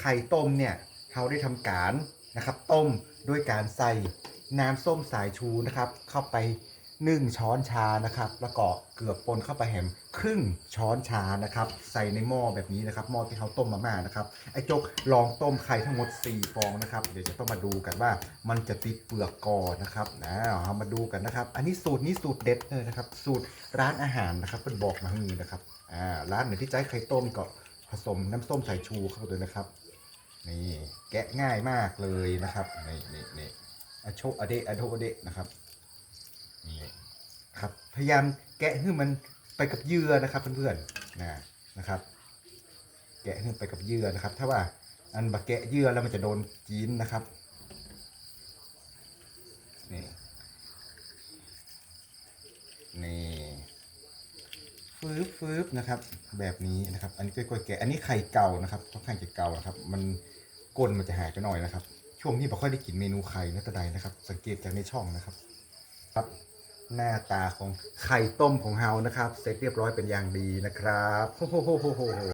ไข่ต้มเนี่ยเราได้ทำการนะครับ ต้มด้วยการใส่น้ำส้มสายชูนะครับ เข้าไปหนึ่งช้อนชานะครับ แล้วก็เกลือปนเข้าไปแหมครึ่งช้อนชานะครับ ใส่ในหม้อแบบนี้นะครับหม้อที่เขาต้มมาม่านะครับไอ้จกลองต้มไข่ทั้งหมด 4 ฟองนะครับ เดี๋ยวจะต้องมาดูกันว่ามันจะติดเปลือกก่อนนะครับนะเอามาดูกันนะครับ อันนี้สูตรนี้สูตรเด็ดเลยนะครับ สูตรร้านอาหารนะครับเป็นบอกมาให้มีนะครับอ่าร้านไหนที่ใช้ไข่ต้มก็ผสมน้ำส้มสายชูเข้าไปเลยนะครับ นี่แกะง่ายมากเลยนะครับนี่นี่นี่อโชอเดะอโดอเดะนะครับนี่ครับพยายามแกะให้มันไปกับเยื่อนะครับเพื่อนๆนะนะครับ แกะให้ไปกับเยื่อนะครับ ถ้าว่าอันบะแกะเยื่อแล้วมันจะโดนจีนนะครับนี่นี่ ฟืบฟืบนะครับ แบบนี้นะครับ อันนี้ก้วยแก่อันนี้ไข่เก่านะครับต้อนข้างจะเก่านะครับ มันก้นมันจะหายไปหน่อยนะครับ ช่วงนี้ไม่ค่อยได้กินเมนูไข่นะตะใดนะครับ สังเกตจากในช่องนะครับ ครับหน้าตาของไข่ต้มของเฮานะครับ เสร็จเรียบร้อยเป็นอย่างดีนะครับโอ้โห